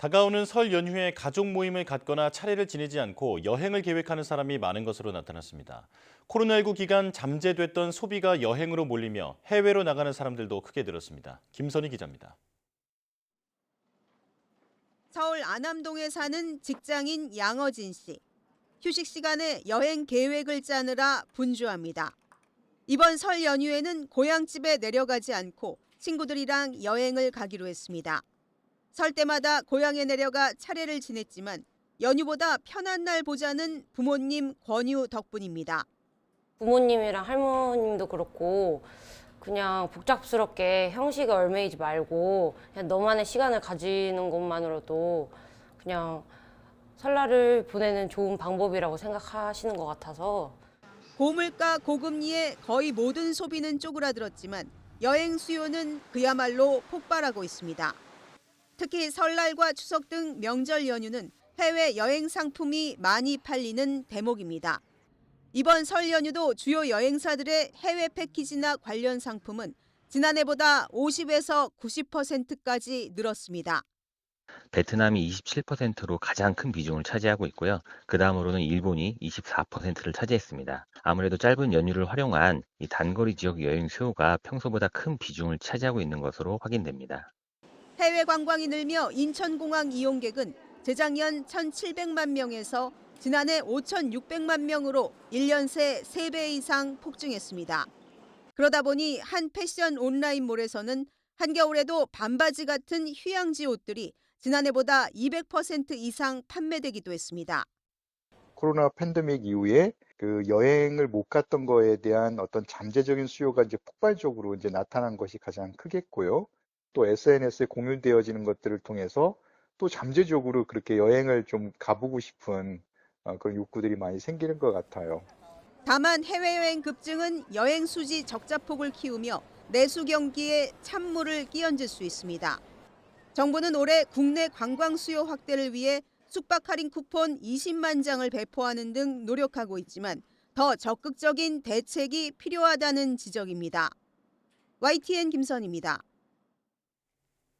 다가오는 설 연휴에 가족 모임을 갖거나 차례를 지내지 않고 여행을 계획하는 사람이 많은 것으로 나타났습니다. 코로나19 기간 잠재됐던 소비가 여행으로 몰리며 해외로 나가는 사람들도 크게 늘었습니다. 김선희 기자입니다. 서울 안암동에 사는 직장인 양어진 씨. 휴식 시간에 여행 계획을 짜느라 분주합니다. 이번 설 연휴에는 고향집에 내려가지 않고 친구들이랑 여행을 가기로 했습니다. 설 때마다 고향에 내려가 차례를 지냈지만 연휴보다 편한 날 보자는 부모님 권유 덕분입니다. 부모님이랑 할머님도 그렇고 그냥 복잡스럽게 형식에 얽매이지 말고 그냥 너만의 시간을 가지는 것만으로도 그냥 설날을 보내는 좋은 방법이라고 생각하시는 것 같아서 고물가 고금리에 거의 모든 소비는 쪼그라들었지만 여행 수요는 그야말로 폭발하고 있습니다. 특히 설날과 추석 등 명절 연휴는 해외 여행 상품이 많이 팔리는 대목입니다. 이번 설 연휴도 주요 여행사들의 해외 패키지나 관련 상품은 지난해보다 50에서 90%까지 늘었습니다. 베트남이 27%로 가장 큰 비중을 차지하고 있고요. 그 다음으로는 일본이 24%를 차지했습니다. 아무래도 짧은 연휴를 활용한 이 단거리 지역 여행 수요가 평소보다 큰 비중을 차지하고 있는 것으로 확인됩니다. 해외 관광이 늘며 인천공항 이용객은 재작년 1,700만 명에서 지난해 5,600만 명으로 1년 새 3배 이상 폭증했습니다. 그러다 보니 한 패션 온라인몰에서는 한겨울에도 반바지 같은 휴양지 옷들이 지난해보다 200% 이상 판매되기도 했습니다. 코로나 팬데믹 이후에 그 여행을 못 갔던 거에 대한 어떤 잠재적인 수요가 이제 폭발적으로 이제 나타난 것이 가장 크겠고요. 또 SNS에 공유되어지는 것들을 통해서 또 잠재적으로 그렇게 여행을 좀 가보고 싶은 어, 그런 욕구들이 많이 생기는 것 같아요. 다만 해외여행 급증은 여행 수지 적자폭을 키우며 내수 경기에 찬물을 끼얹을 수 있습니다. 정부는 올해 국내 관광 수요 확대를 위해 숙박 할인 쿠폰 20만 장을 배포하는 등 노력하고 있지만 더 적극적인 대책이 필요하다는 지적입니다. YTN 김선입니다.